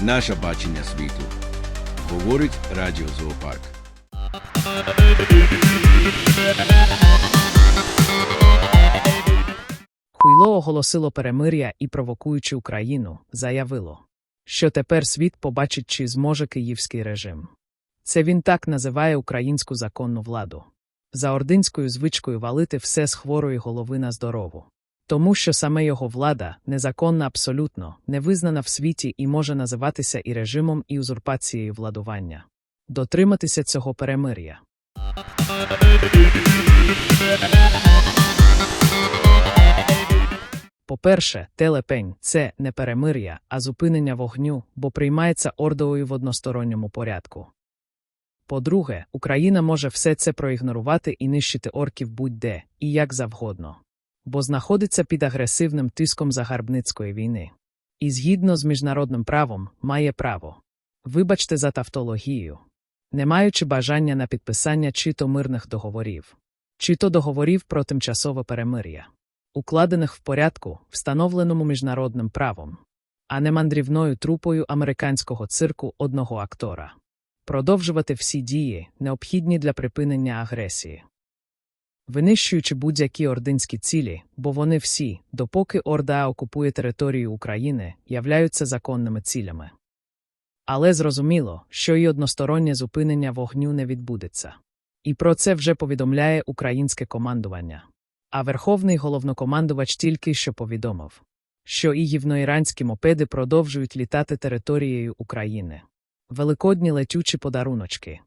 наше бачення світу. Говорить Радіо Зоопарк. Хуйло оголосило перемир'я і, провокуючи Україну, заявило, що тепер світ побачить, чи зможе київський режим. Це він так називає українську законну владу. За ординською звичкою валити все з хворої голови на здорову. Тому що саме його влада незаконна абсолютно, не визнана в світі і може називатися і режимом, і узурпацією владування. Дотриматися цього перемир'я. По-перше, телепень це не перемир'я, а зупинення вогню, бо приймається ордою в односторонньому порядку. По-друге, Україна може все це проігнорувати і нищити орків будь-де і як завгодно, бо знаходиться під агресивним тиском загарбницької війни. І згідно з міжнародним правом має право. Вибачте за тавтологію, не маючи бажання на підписання чи то мирних договорів, чи то договорів про тимчасове перемир'я укладених в порядку, встановленому міжнародним правом, а не мандрівною трупою американського цирку одного актора. Продовжувати всі дії, необхідні для припинення агресії. Винищуючи будь-які ординські цілі, бо вони всі, допоки Орда окупує територію України, являються законними цілями. Але зрозуміло, що і одностороннє зупинення вогню не відбудеться. І про це вже повідомляє українське командування. А верховний головнокомандувач тільки що повідомив, що і гівноіранські мопеди продовжують літати територією України. Великодні летючі подаруночки.